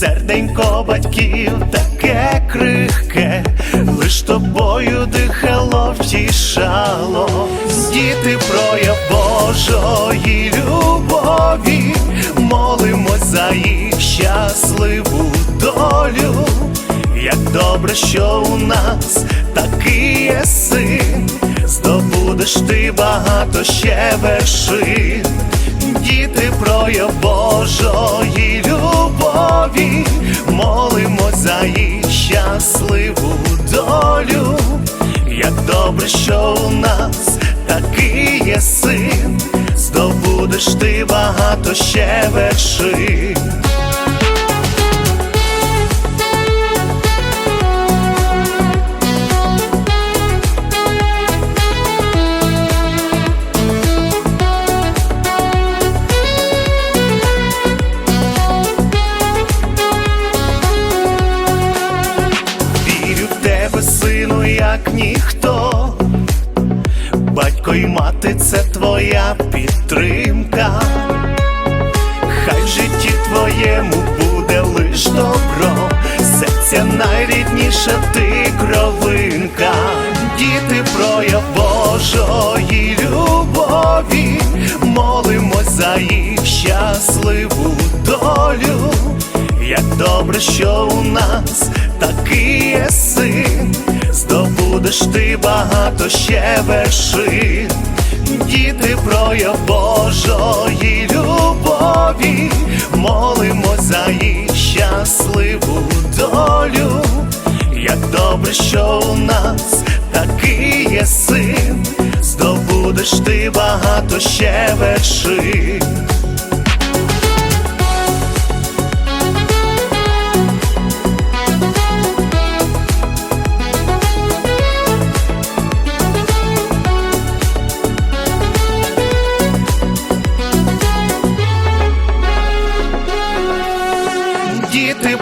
серденько батьків таке крихке, лиш тобою дихало, втішало, діти прояв Божої любові, молимось за їх щасливу долю. Як добре, що у нас такий є син, здобудеш ти багато ще вершин, діти прояв Божої любові, молимо за її щасливу долю. Як добре, що у нас такий є син, здобудеш ти багато ще вершин. Ніхто. Батько і мати це твоя підтримка. Хай в житті твоєму буде лиш добро, серця найрідніша ти кровинка, діти прояв Божої любові, молимось за їх щасливу долю. Як добре, що у нас здобудеш ти багато ще вершин, діти прояв Божої любові, молимо за їх щасливу долю. Як добре, що у нас такий є син, здобудеш ти багато ще вершин.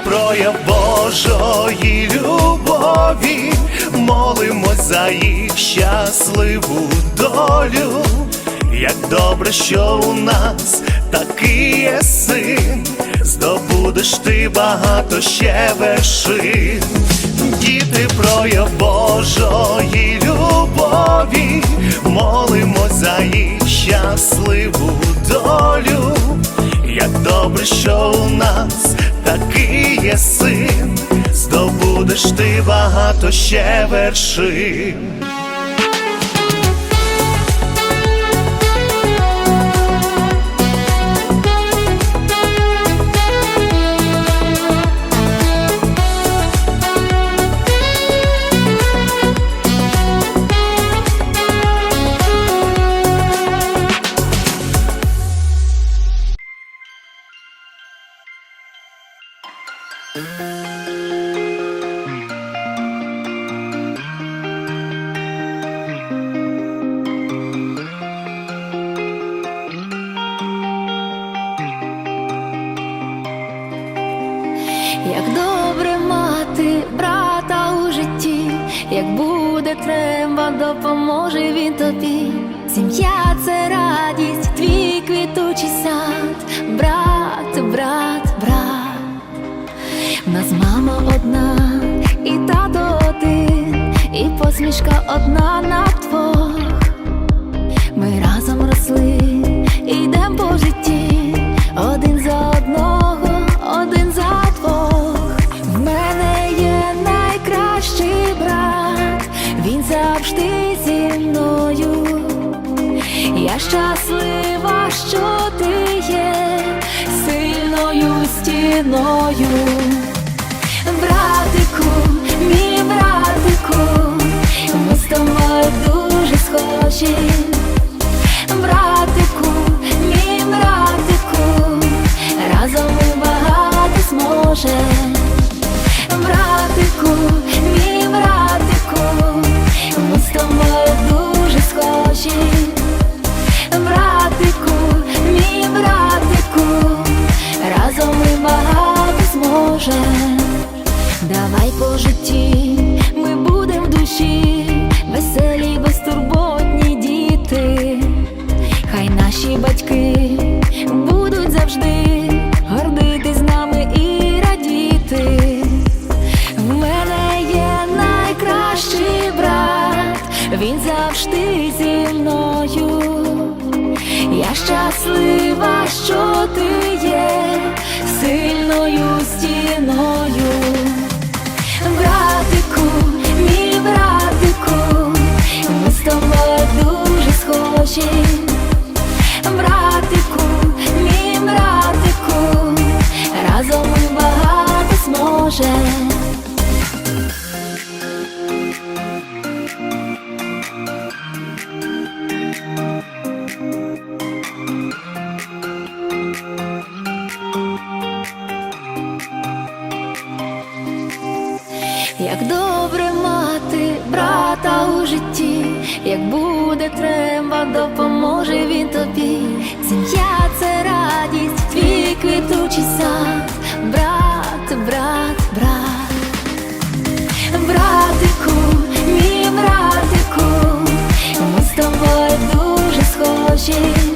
Прояв Божої любові, молимось за їх щасливу долю. Як добре, що у нас такий є син, здобудеш ти багато ще вершин, діти прояв Божої любові, молимось за їх щасливу долю. Як добре, що у нас такий є син, здобудеш ти багато ще вершин. Як буде треба, допоможе він тобі. Сім'я це радість, твій квітучий сад, брат, брат, брат. Нас мама одна, і тато один, і посмішка одна на двох. Ми разом росли, і йдем по житті, один щаслива, що ти є сильною стіною. Братику, мій братику, ми з тобою дуже схожі. веселі, безтурботні діти, хай наші батьки будуть завжди гордити з нами і радіти. В мене є найкращий брат, він завжди зі мною. Я щаслива, що ти є сильною стіною. Зможемо. Як добре мати брата у житті, як буде треба, допоможе він тобі. Сім'я це радість, твій квітучий сад, брат. magic